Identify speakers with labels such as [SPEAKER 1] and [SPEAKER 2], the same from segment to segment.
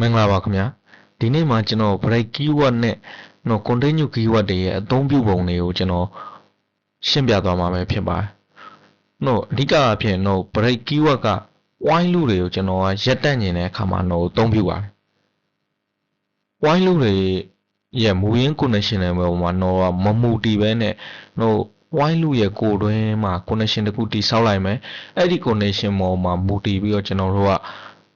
[SPEAKER 1] မင်္ဂလာပါခင်ဗျာဒီနေ့မှာကျွန်တော် break keyword နဲ့နော် continue keyword တွေရဲ့အသုံးပြုပုံတွေကိုကျွန်တော်ရှင်းပြသွားမှာပဲဖြစ်ပါတယ်နော်အဓိကအဖြစ်နော် break keyword က while loop တွေကိုကျွန်တော်ကရက်တက်နေတဲ့အခါမှာနော်အသုံးပြုပါတယ် while loop တွေရဲ့မူရင်း connection တွေပေါ်မှာနော်ကမမူတည်ပဲနဲ့နော် while loop ရဲ့ကိုယ်တွင်းမှာ connection တစ်ခုတည်ဆောက်လိုက်မယ်အဲ့ဒီ connection ပေါ်မှာမူတည်ပြီးတော့ကျွန်တော်တို့က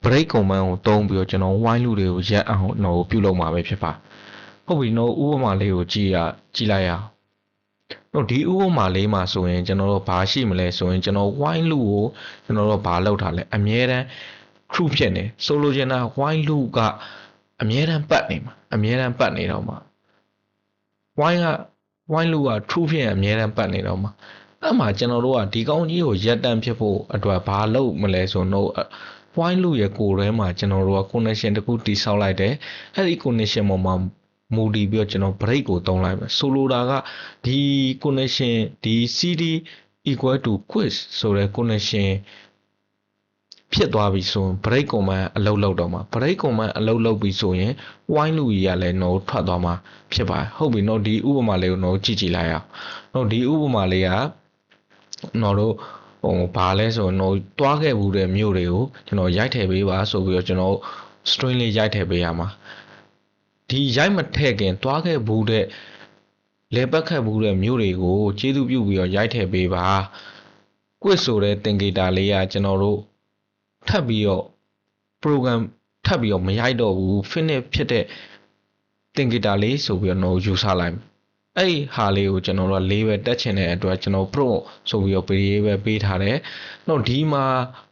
[SPEAKER 1] break command ကိုသုံးပြီးတော့ကျွန်တော် while loop တွေကိုရက်အောင်တော့ပြုလုပ်မှာပဲဖြစ်ပါဟုတ်ပြီနော်ဥပမာလေးကိုကြည့်ရကြည့်လိုက်ရအောင်တော့ဒီဥပမာလေးမှာဆိုရင်ကျွန်တော်တို့ဘာရှိမလဲဆိုရင်ကျွန်တော် while loop ကိုကျွန်တော်တို့ဘာလုပ်ထားလဲအမြဲတမ်း true ဖြစ်နေဆိုလိုချင်တာ while loop ကအမြဲတမ်းပတ်နေမှာအမြဲတမ်းပတ်နေတော့မှာ while က while loop က true ဖြစ်ရင်အမြဲတမ်းပတ်နေတော့မှာအဲ့မှာကျွန်တော်တို့ကဒီကောင်းကြီးကိုရက်တန့်ဖြစ်ဖို့အတွက်ဘာလုပ်မလဲဆိုတော့ while loop ရဲ့ကိုယ်ထဲမှာကျွန်တော်တို့က connection တစ်ခုတိဆောက်လိုက်တယ်အဲ့ဒီ connection ပေါ်မှာမူတည်ပြီးတော့ကျွန်တော် break ကိုသုံးလိုက်မယ်ဆိုလိုတာကဒီ connection ဒီ cd equal to quiz ဆိုတဲ့ connection ဖြစ်သွားပြီဆိုရင် break command အလုပ်လုပ်တော့မှာ break command အလုပ်လုပ်ပြီဆိုရင် while loop ကြီးကလည်း no ထွက်သွားမှာဖြစ်ပါတယ်ဟုတ်ပြီနော်ဒီဥပမာလေးကို no ကြည့်ကြည့်လိုက်အောင်နော်ဒီဥပမာလေးကနော်တို့ ဟိုဘာလဲဆိုတော့တွားခဲ့ဘူးတဲ့မြို့တွေကိုကျွန်တော်ရိုက်ထည့်ပေးပါဆိုပြီးတော့ကျွန်တော် string လေးရိုက်ထည့်ပေးရမှာဒီရိုက်မထည့်ခင်တွားခဲ့ဘူးတဲ့လေပတ်ခတ်ဘူးတဲ့မြို့တွေကိုကျေးဇူးပြုပြီးတော့ရိုက်ထည့်ပေးပါ quiz ဆိုတဲ့သင်္ကေတလေးကကျွန်တော်တို့ထပ်ပြီးတော့ program ထပ်ပြီးတော့မရိုက်တော့ဘူး finish ဖြစ်တဲ့သင်္ကေတလေးဆိုပြီးတော့ယူဆလိုက် အဲ့ဒီဟာလေးကိုကျွန်တော်တို့လေးပဲတက်ချင်တဲ့အတွက်ကျွန်တော် pro ဆိုပြီးတော့ page ပဲပေးထားတယ်။တော့ဒီမှာ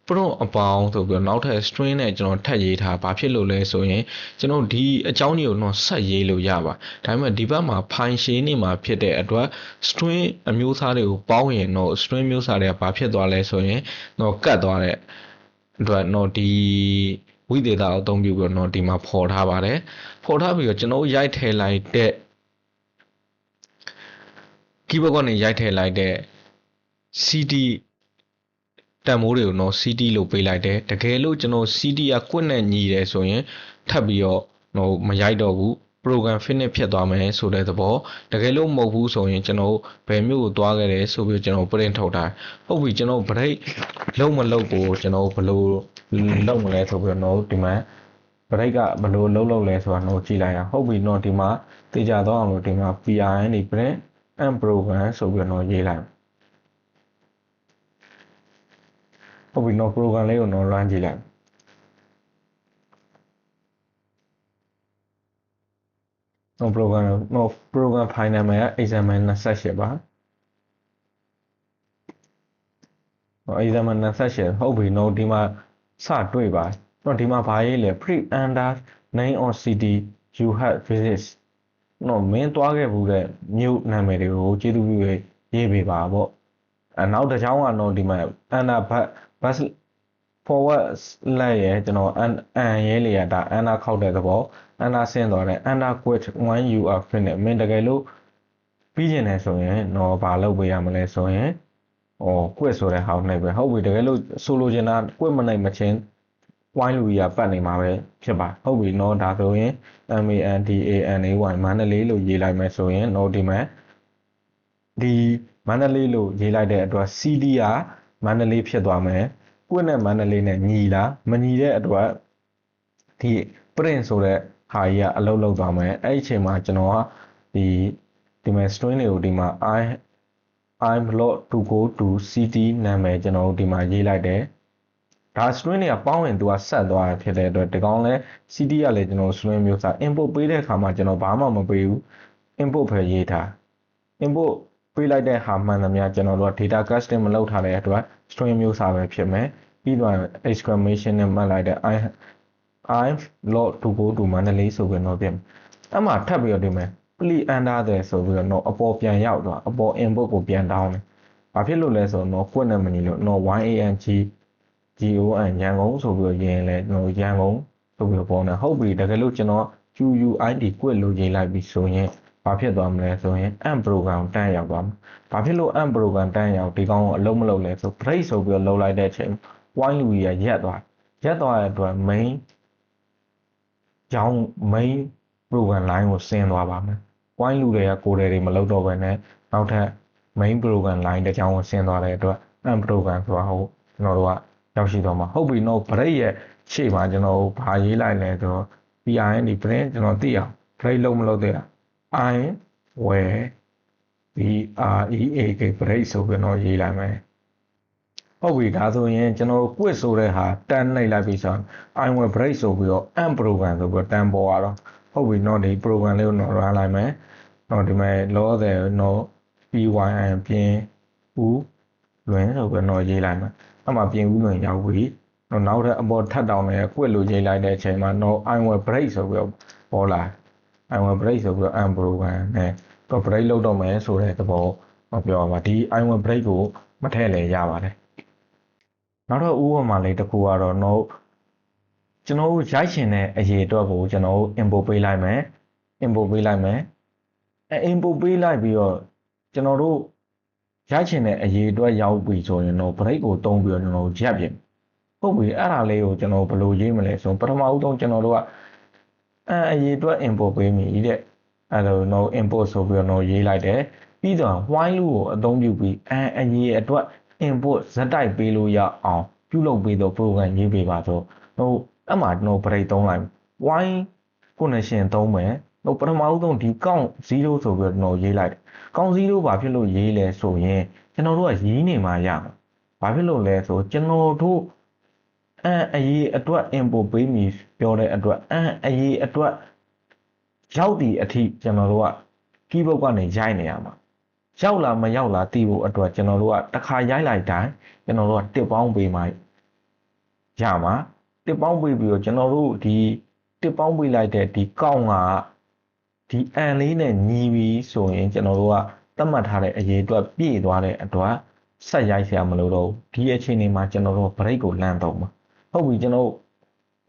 [SPEAKER 1] pro အပေါင်းဆိုပြီးတော့နောက်ထပ် string နဲ့ကျွန်တော်ထပ်ရေးထားဘာဖြစ်လို့လဲဆိုရင်ကျွန်တော်ဒီအကြောင်းကြီးကိုတော့ဆက်ရေးလို့ရပါဒါပေမဲ့ဒီဘက်မှာ file ရှင်းနေမှာဖြစ်တဲ့အတွက် string အမျိုးအစားတွေကိုပေါင်းရင်တော့ string မျိုးစားတွေကဘာဖြစ်သွားလဲဆိုရင်တော့ကတ်သွားတဲ့အတွက်တော့ဒီဝိသေသအသုံးပြုပြီးတော့ဒီမှာဖော်ထားပါတယ်ဖော်ထားပြီးတော့ကျွန်တော်ရိုက်ထည့်လိုက်တဲ့ keyboard ကနေရိုက်ထည့်လိုက်တဲ့ CD တန်မိုးတွေကိုတော့ CD လို့ပေးလိုက်တယ်တကယ်လို့ကျွန်တော် CD ကကွက်နဲ့ညီတယ်ဆိုရင်ထပ်ပြီးတော့ဟိုမရိုက်တော့ဘူး program finish ဖြစ်သွားမယ်ဆိုတဲ့သဘောတကယ်လို့မဟုတ်ဘူးဆိုရင်ကျွန်တော်ဘယ်မျိုးကိုသွားခဲ့တယ်ဆိုပြီးကျွန်တော် print ထုတ်တာဟုတ်ပြီကျွန်တော် break လုံးမလုံးကိုကျွန်တော်ဘယ်လိုလုံးမလဲဆိုပြီးတော့ဒီမှာ break ကဘယ်လိုလုံးလုံးလဲဆိုတာတော့ကြည့်လိုက်အောင်ဟုတ်ပြီတော့ဒီမှာသိကြတော့အောင်လို့ဒီမှာ PRN နေ print and program ဆိုပြီးတော့ရေးလိုက်ဟုတ်ပြီတော့ program လေးကိုတော့ run ကြည့်လိုက်တော့ program တော့ program file နာမည်က example 28ပါဟော example 28ဟုတ်ပြီတော့ဒီမှာစတွေ့ပါတော့ဒီမှာဘာရေးလဲ pre under name or city you have visits တော့မင်းသွားခဲ့ဘူးတဲ့မြို့နာမည်တွေကိုကျေးဇူးပြုရေးပေးပါပေါ့အနောက်တစ်ချောင်းကတော့ဒီမှာအန်နာဘတ်ဘတ် forward slash ရဲ့ကျွန်တော်အန်အန်ရဲလေရတာအန်နာခောက်တဲ့သဘောအန်နာဆင်းသွားတယ်အန်နာ quit when you are finished မင်းတကယ်လို့ပြီးကျင်တယ်ဆိုရင်တော့ဘာလုပ်ပေးရမလဲဆိုရင်ဟော quit ဆိုတဲ့ဟာကိုနှိပ်ပဲဟုတ်ပြီတကယ်လို့ဆိုလိုချင်တာ quit မနှိပ်မချင်း ဝိုင်းလူကြီးကပတ်နေမှာပဲဖြစ်ပါဟုတ်ပြီနော်ဒါဆိုရင် MANDANAY မန္တလေးလို့ရေးလိုက်မယ်ဆိုရင်တော့ဒီမှာဒီမန္တလေးလို့ရေးလိုက်တဲ့အတွက် CD ကမန္တလေးဖြစ်သွားမယ်ကိုယ့်နဲ့မန္တလေးနဲ့ညီလားမညီတဲ့အတွက်ဒီ print ဆိုတဲ့ဟာကြီးကအလုပ်လုပ်သွားမယ်အဲ့ဒီအချိန်မှာကျွန်တော်ကဒီဒီမှာ string တွေကိုဒီမှာ i i'm lot to go to cd နာမည်ကျွန်တော်တို့ဒီမှာရေးလိုက်တယ် ဒါ string တွေကပေါင်းရင်သူကဆက်သွားဖြစ်တဲ့အတွက်ဒီကောင်လဲ cd ကလည်းကျွန်တော် string မျိုးစား input ပေးတဲ့အခါမှာကျွန်တော်ဘာမှမပေးဘူး input ပဲရေးထား input ပေးလိုက်တဲ့ဟာမှန်သမျှကျွန်တော်တို့က data casting မလုပ်ထားတဲ့အတွက် string မျိုးစားပဲဖြစ်မယ်ပြီးတော့ exclamation နဲ့မှတ်လိုက်တဲ့ i i lot to go to မန္တလေးဆိုပြီးတော့ပြင်အဲ့မှာထပ်ပြီးတော့ဒီမှာ please enter တယ်ဆိုပြီးတော့အပေါ်ပြန်ရောက်သွားအပေါ် input ကိုပြန်တောင်းတယ်ဘာဖြစ်လို့လဲဆိုတော့ quit နဲ့မညီလို့ no 1ang GON ရန်ကုန်ဆိုပြီးတော့ရေးရင်လည်းကျွန်တော်ရန်ကုန်ဆိုပြီးတော့ပေါ်နေဟုတ်ပြီတကယ်လို့ကျွန်တော် QUID quit လို့ရေးလိုက်ပြီဆိုရင်ဘာဖြစ်သွားမလဲဆိုရင် AMP program တန်းရောက်သွားမှာဘာဖြစ်လို့ AMP program တန်းရောက်ဒီကောင်ကိုအလုံးမလုံးလဲဆို break ဆိုပြီးတော့လုံးလိုက်တဲ့အချိန် while လူကြီးကရက်သွားရက်သွားတဲ့အတွက် main
[SPEAKER 2] ကြောင်း main program line ကိုဆင်းသွားပါမယ်။ point လူတွေကကိုယ်တွေမလုပ်တော့ဘဲနဲ့နောက်ထပ် main program line တစ်ကြောင်းကိုဆင်းသွားတဲ့အတွက် amp program ဆိုတာဟုတ်ကျွန်တော်တို့က ရောက်ရှိသွားမှာဟုတ်ပြီနော် break ရဲ့ရှေ့မှာကျွန်တော်တို့ဘာရေးလိုက်လဲဆိုတော့ PRN ဒီ print ကျွန်တော်သိအောင် break လုံးမလုပ်သေးတာ I where B R E A K break ဆိုပြီးတော့ရေးလိုက်မယ်ဟုတ်ပြီဒါဆိုရင်ကျွန်တော် quiz ဆိုတဲ့ဟာတန်းနှိပ်လိုက်ပြီဆိုတော့ I will break ဆိုပြီးတော့ amp program ဆိုပြီးတော့တန်းပေါ်ရတော့ဟုတ်ပြီနော်ဒီ program လေးကိုတော့ run လိုက်မယ်တော့ဒီမဲ့ law တဲ့နော် PYN ပြင်ဦးလွင်ဆိုပြီးတော့ရေးလိုက်မယ် အဲ့မှာပြင်ဦးလွင်ရောက်ပြီတော့နောက်ထပ်အပေါ်ထပ်တောင်းနေ quiz လို့ရေးလိုက်တဲ့အချိန်မှာ no I will break ဆိုပြီးတော့ပေါ်လာ I will break ဆိုပြီးတော့ amp program နဲ့တော့ break လုပ်တော့မယ်ဆိုတဲ့သဘောပြောပါဒီ I will break ကိုမထည့်လဲရပါတယ်နောက်တော့ဥပမာလေးတစ်ခုကတော့ no ကျွန်တော်တို့ရိုက်ချင်တဲ့အရေးအတွက်ကိုကျွန်တော်တို့ import ပေးလိုက်မယ် import ပေးလိုက်မယ်အဲ import ပေးလိုက်ပြီးတော့ကျွန်တော်တို့ ရိုက်ချင်တဲ့အရေးအတွက်ရောက်ပြီဆိုရင်တော့ break ကိုတုံးပြီးတော့ကျွန်တော်တို့ရက်ပြင်ဟုတ်ပြီအဲ့ဒါလေးကိုကျွန်တော်ဘယ်လိုရေးမလဲဆိုပထမဦးဆုံးကျွန်တော်တို့ကအဲအရေးအတွက် import ပေးမိတဲ့အဲ့လို no import ဆိုပြီးတော့ရေးလိုက်တယ်ပြီးတော့ while loop ကိုအသုံးပြုပြီးအဲအရေးအတွက် input ဇက်တိုက်ပေးလို့ရအောင်ပြုလုပ်ပေးတော့ program ရေးပေးပါဆိုဟိုအဲ့မှာကျွန်တော် break သုံးလိုက် why connection သုံးမယ် ဟိုပထမဦးဆုံးဒီ count 0ဆိုပြီးတော့ကျွန်တော်ရေးလိုက်တယ် count 0ဘာဖြစ်လို့ရေးလဲဆိုရင်ကျွန်တော်တို့ကရေးနေမှာရမှာဘာဖြစ်လို့လဲဆိုကျွန်တော်တို့အန်အရေးအတွက် input ပေးမည်ပြောတဲ့အတွက်အန်အရေးအတွက်ရောက်ဒီအထိကျွန်တော်တို့က keyboard ကနေရိုက်နေရမှာရောက်လာမရောက်လာသိဖို့အတွက်ကျွန်တော်တို့ကတစ်ခါရိုက်လိုက်တိုင်းကျွန်တော်တို့ကတစ်ပေါင်းပေးမှရမှာတစ်ပေါင်းပေးပြီးတော့ကျွန်တော်တို့ဒီတစ်ပေါင်းပေးလိုက်တဲ့ဒီကောင့်က ဒီအန်လေးနဲ့ညီပြီးဆိုရင်ကျွန်တော်တို့ကသတ်မှတ်ထားတဲ့အရေးအတွက်ပြည့်သွားတဲ့အတွက်ဆက်ရိုက်ဆရာမလို့တော့ဒီအချိန်လေးမှာကျွန်တော်တို့ break ကိုလမ်းတော့မှာဟုတ်ပြီကျွန်တော်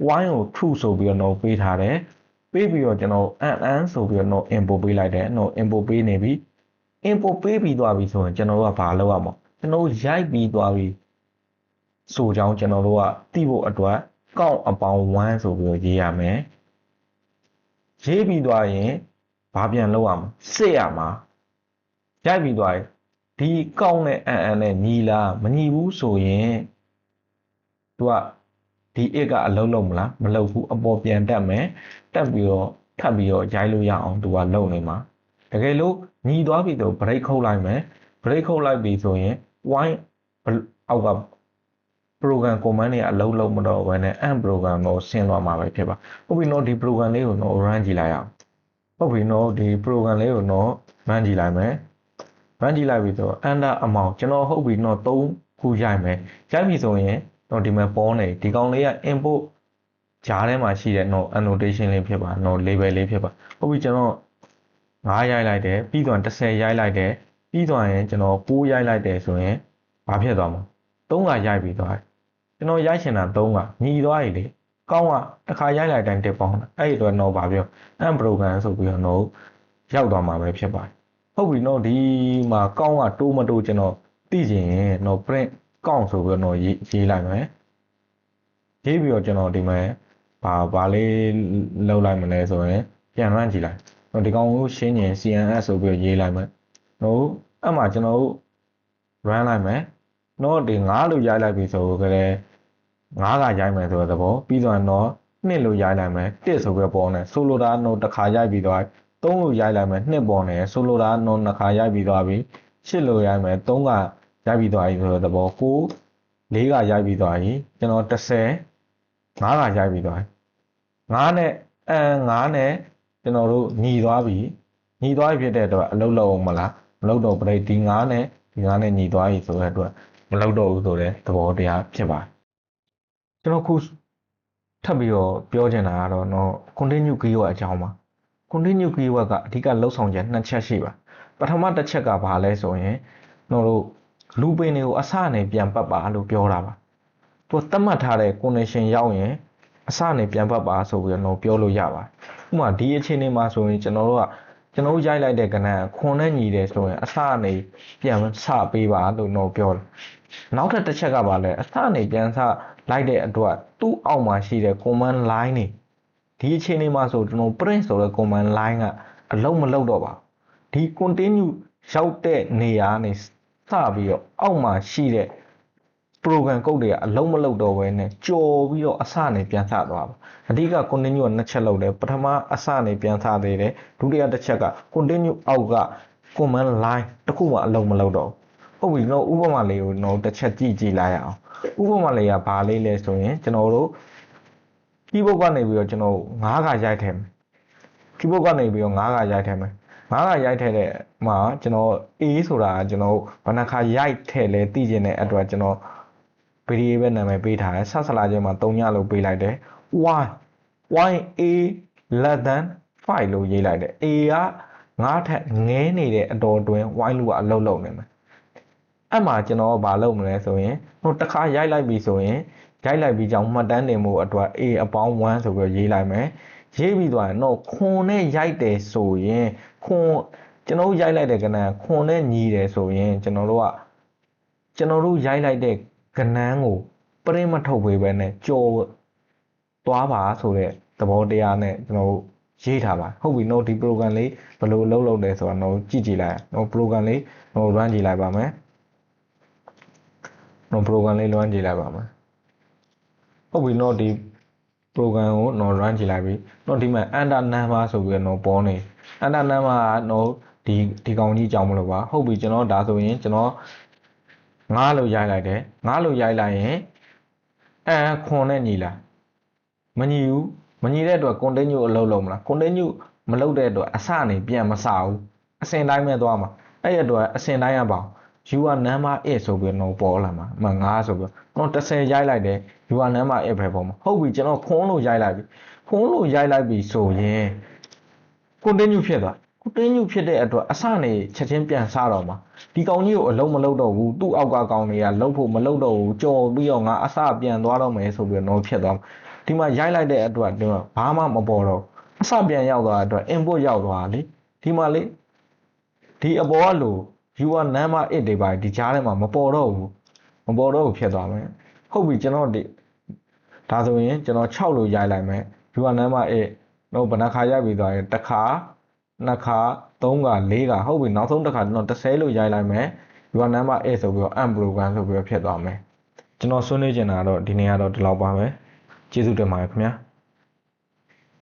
[SPEAKER 2] wine ကို true ဆိုပြီးတော့ပေးထားတယ်ပေးပြီးတော့ကျွန်တော် an ဆိုပြီးတော့ import ပေးလိုက်တယ်နော် import ပေးနေပြီ import ပေးပြီးသွားပြီဆိုရင်ကျွန်တော်တို့ကဘာလုပ်ရမလဲကျွန်တော်ရိုက်ပြီးသွားပြီဆိုကြောင်းကျွန်တော်တို့ကသိဖို့အတွက်ကောက်အပေါင်း1ဆိုပြီးတော့ရေးရမယ်ရေးပြီးသွားရင် ဘာပြန်လုပ်ရမလဲစစ်ရမှာရိုက်ပြီးသွားရင်ဒီကောက်နဲ့အန်အန်နဲ့ညီလားမညီဘူးဆိုရင်သူကဒီ it ကအလုံးလုံးမလားမလုံးဘူးအပေါ်ပြန်တက်မယ်တက်ပြီးတော့ထပ်ပြီးတော့ရိုက်လို့ရအောင်သူကလုံနေမှာတကယ်လို့ညီသွားပြီတော့ break ခုတ်လိုက်မယ် break ခုတ်လိုက်ပြီဆိုရင် wine အောက်က program command တွေအလုံးလုံးမတော့ဘဲနဲ့ amp program တော့ဆင်းသွားမှာပဲဖြစ်ပါဟုတ်ပြီနော်ဒီ program လေးကိုတော့ run ကြည့်လိုက်အောင် ဟုတ်ပြီနော်ဒီ program လေးကိုတော့ run ကြည့်လိုက်မယ် run ကြည့်လိုက်ပြီဆိုတော့ under amount ကျွန်တော်ဟုတ်ပြီနော်3ခုရိုက်မယ်ရိုက်ပြီဆိုရင်တော့ဒီမှာပေါ်နေဒီကောင်လေးက input ဂျားထဲမှာရှိတဲ့ no annotation လေးဖြစ်ပါ no label လေးဖြစ်ပါဟုတ်ပြီကျွန်တော်9ရိုက်လိုက်တယ်ပြီးတော့10ရိုက်လိုက်တယ်ပြီးတော့ရင်ကျွန်တော်9ရိုက်လိုက်တယ်ဆိုရင်ဘာဖြစ်သွားမလဲ3ကရိုက်ပြီးသွားတယ်ကျွန်တော်ရိုက်ချင်တာ3ကညီသွားပြီလေ ကောင်းကတစ်ခါရိုက်လိုက်တိုင်းတက်ပေါင်းတာအဲ့ဒီတော့တော့ဘာပြော amp program ဆိုပြီးတော့တော့ရောက်သွားမှာပဲဖြစ်ပါတယ်ဟုတ်ပြီနော်ဒီမှာကောင်းကတိုးမတိုးကျွန်တော်သိချင်ရင်တော့ print ကောင်းဆိုပြီးတော့ရေးရေးလိုက်မယ်ရေးပြီးတော့ကျွန်တော်ဒီမှာဘာဘာလေးလောက်လိုက်မလဲဆိုရင်ပြန်မှန်းကြည့်လိုက်တော့ဒီကောင်ကိုရှင်းရင် CNS ဆိုပြီးတော့ရေးလိုက်မယ်တော့အဲ့မှာကျွန်တော်တို့ run လိုက်မယ်တော့ဒီ9လို့ရိုက်လိုက်ပြီဆိုကြတယ် 9ကရိုက်မယ်ဆိုတဲ့သဘောပြီးတော့တော့2လို့ရိုက်လိုက်မယ်1ဆိုပြီးပေါ်နေဆိုလိုတာတော့တစ်ခါရိုက်ပြီးတော့3လို့ရိုက်လိုက်မယ်2ပေါ်နေဆိုလိုတာတော့နှစ်ခါရိုက်ပြီးသွားပြီ8လို့ရိုက်မယ်3ကရိုက်ပြီးသွားပြီဆိုတဲ့သဘော9 4ကရိုက်ပြီးသွားပြီကျွန်တော်30 9ကရိုက်ပြီးသွားပြီ9နဲ့အဲ9နဲ့ကျွန်တော်တို့ညီသွားပြီညီသွားပြီဖြစ်တဲ့အတွက်အလုပ်လုပ်အောင်မလားမလုပ်တော့ပြိဒီ9နဲ့ဒီ9နဲ့ညီသွားပြီဆိုတဲ့အတွက်မလုပ်တော့ဘူးဆိုတဲ့သဘောတရားဖြစ်ပါတယ် ကျွန်တော်ခုထပ်ပြီးတော့ပြောချင်တာကတော့တော့ continue keyword အကြောင်းပါ continue keyword ကအဓိကလှုပ်ဆောင်ချက်နှစ်ချက်ရှိပါပထမတစ်ချက်ကဘာလဲဆိုရင်တို့တို့လူပင်တွေကိုအစနဲ့ပြန်ပတ်ပါလို့ပြောတာပါသူသတ်မှတ်ထားတဲ့ condition ရောက်ရင်အစနဲ့ပြန်ပတ်ပါဆိုပြီးတော့ပြောလို့ရပါတယ်ဥပမာဒီအခြေအနေမှာဆိုရင်ကျွန်တော်တို့ကကျွန်တော်ရိုက်လိုက်တဲ့ကဏ္ဍခွန်နဲ့ညီတယ်ဆိုရင်အစနဲ့ပြန်စပေးပါလို့တော့ပြောတယ်နောက်ထပ်တစ်ချက်ကပါလဲအစနဲ့ပြန်စ လိုက်တဲ့အတွက်သူ့အောက်မှာရှိတဲ့ command line တွေဒီအခြေအနေမှာဆိုကျွန်တော် print ဆိုတဲ့ command line ကအလုံးမလုံးတော့ပါဘူးဒီ continue ရောက်တဲ့နေရာကနေစပြီးတော့အောက်မှာရှိတဲ့ program code တွေကအလုံးမလုံးတော့ဘဲနဲ့ကြော်ပြီးတော့အစနေပြန်စသွားပါအဓိက continue ကနှစ်ချက်လောက်တယ်ပထမအစနေပြန်စသေးတယ်ဒုတိယတစ်ချက်က continue အောက်က command line တစ်ခုမှအလုံးမလုံးတော့ဘူး ဟုတ်ပြီကျွန်တော်ဥပမာလေးကိုကျွန်တော်တစ်ချက်ကြည့်ကြည့်လိုက်အောင်ဥပမာလေးကဘာလေးလဲဆိုရင်ကျွန်တော်တို့ keyboard ကနေပြီးတော့ကျွန်တော်9ခါရိုက်ထည့်မယ် keyboard ကနေပြီးတော့9ခါရိုက်ထည့်မယ်9ခါရိုက်ထည့်တဲ့မှာကျွန်တော် A ဆိုတာကကျွန်တော်ဘယ်နှခါရိုက်ထည့်လဲသိကျင်တဲ့အတွက်ကျွန်တော် variable နာမည်ပေးထားတယ်ဆက်ဆလာခြင်းမှာ3ညလို့ပေးလိုက်တယ် y y a less than 5လို့ရေးလိုက်တယ် a က9ထက်ငဲနေတဲ့အတော်တွင် y လို့ကအလုံးလုံးနေမယ် အဲ့မှာကျွန်တော်ဘာလုပ်မလဲဆိုရင်ဟိုတစ်ခါရိုက်လိုက်ပြီဆိုရင်ရိုက်လိုက်ပြီးကြောင်းမှတ်တမ်းတင်မှုအတွက် a အပေါင်း1ဆိုပြီးရေးလိုက်မယ်ရေးပြီးသွားရင်တော့ခွန်နဲ့ရိုက်တယ်ဆိုရင်ခွန်ကျွန်တော်ရိုက်လိုက်တဲ့ကဏ္ဍခွန်နဲ့ညီတယ်ဆိုရင်ကျွန်တော်တို့ကကျွန်တော်တို့ရိုက်လိုက်တဲ့ကဏ္ဍကိုပရိမထုတ်ပေးပဲနဲ့ကြော်သွားပါဆိုတဲ့သဘောတရားနဲ့ကျွန်တော်တို့ရေးထားပါဟုတ်ပြီနော်ဒီ program လေးဘယ်လိုလုပ်လုပ်လဲဆိုတာတော့ကြည့်ကြည့်လိုက်နော် program လေးတော့ run ကြည့်လိုက်ပါမယ် နော် program လေး run ကြည့်လိုက်ပါမယ်ဟုတ်ပြီနော်ဒီ program ကိုတော့ run ကြည့်လိုက်ပြီနော်ဒီမှာ enter number ဆိုပြီးတော့ပေါ်နေ enter number ကတော့ဒီဒီကောင်ကြီးကြောင်းမလို့ပါဟုတ်ပြီကျွန်တော်ဒါဆိုရင်ကျွန်တော်ငါးလို့ရိုက်လိုက်တယ်ငါးလို့ရိုက်လိုက်ရင်အဲခွန်နဲ့ညီလားမညီဘူးမညီတဲ့အတွက် continue အလုပ်လုပ်မလား continue မလုပ်တဲ့အတွက်အစနေပြန်မစဘူးအစင်တိုင်းပဲသွားမှာအဲ့ရအတွက်အစင်တိုင်းရပါ you are number 8ဆိုပြီးတော့ပေါ်လာမှာမ9ဆိုပြီးတော့30ရိုက်လိုက်တယ် you are number 8ပဲပေါ်မှာဟုတ်ပြီကျွန်တော်ခွန်းလို့ရိုက်လိုက်ပြီခွန်းလို့ရိုက်လိုက်ပြီဆိုရင် continue ဖြစ်သွား continue ဖြစ်တဲ့အတွက်အစနေချက်ချင်းပြန်စတော့မှာဒီကောင်ကြီးကိုအလုံးမလုံးတော့ဘူးသူ့အောက်ကကောင်တွေကလှုပ်ဖို့မလှုပ်တော့ဘူးကြော်ပြီးတော့ငါအစပြန်သွားတော့မယ်ဆိုပြီးတော့ဖြစ်သွားဒီမှာရိုက်လိုက်တဲ့အတွက်ဒီမှာဘာမှမပေါ်တော့အစပြန်ရောက်သွားတဲ့အတွက် input ရောက်သွားလေဒီမှာလေဒီအပေါ်ကလို့ you are number 8တွေပါဒီကြားထဲမှာမပေါ်တော့ဘူးမပေါ်တော့ဘူးဖြစ်သွားမယ်ဟုတ်ပြီကျွန်တော်ဒီဒါဆိုရင်ကျွန်တော်6လို့ရိုက်လိုက်မယ် you are number 8တော့ဘယ်နှခါရိုက်ပြီးသွားရင်တစ်ခါနှစ်ခါသုံးခါလေးခါဟုတ်ပြီနောက်ဆုံးတစ်ခါကျွန်တော်30လို့ရိုက်လိုက်မယ် you are number 8ဆိုပြီးတော့ amp program ဆိုပြီးတော့ဖြစ်သွားမယ်ကျွန်တော်ဆွေးနွေးချင်တာတော့ဒီနေ့ကတော့ဒီလောက်ပါပဲကျေးဇူးတင်ပါတယ်ခင်ဗျာ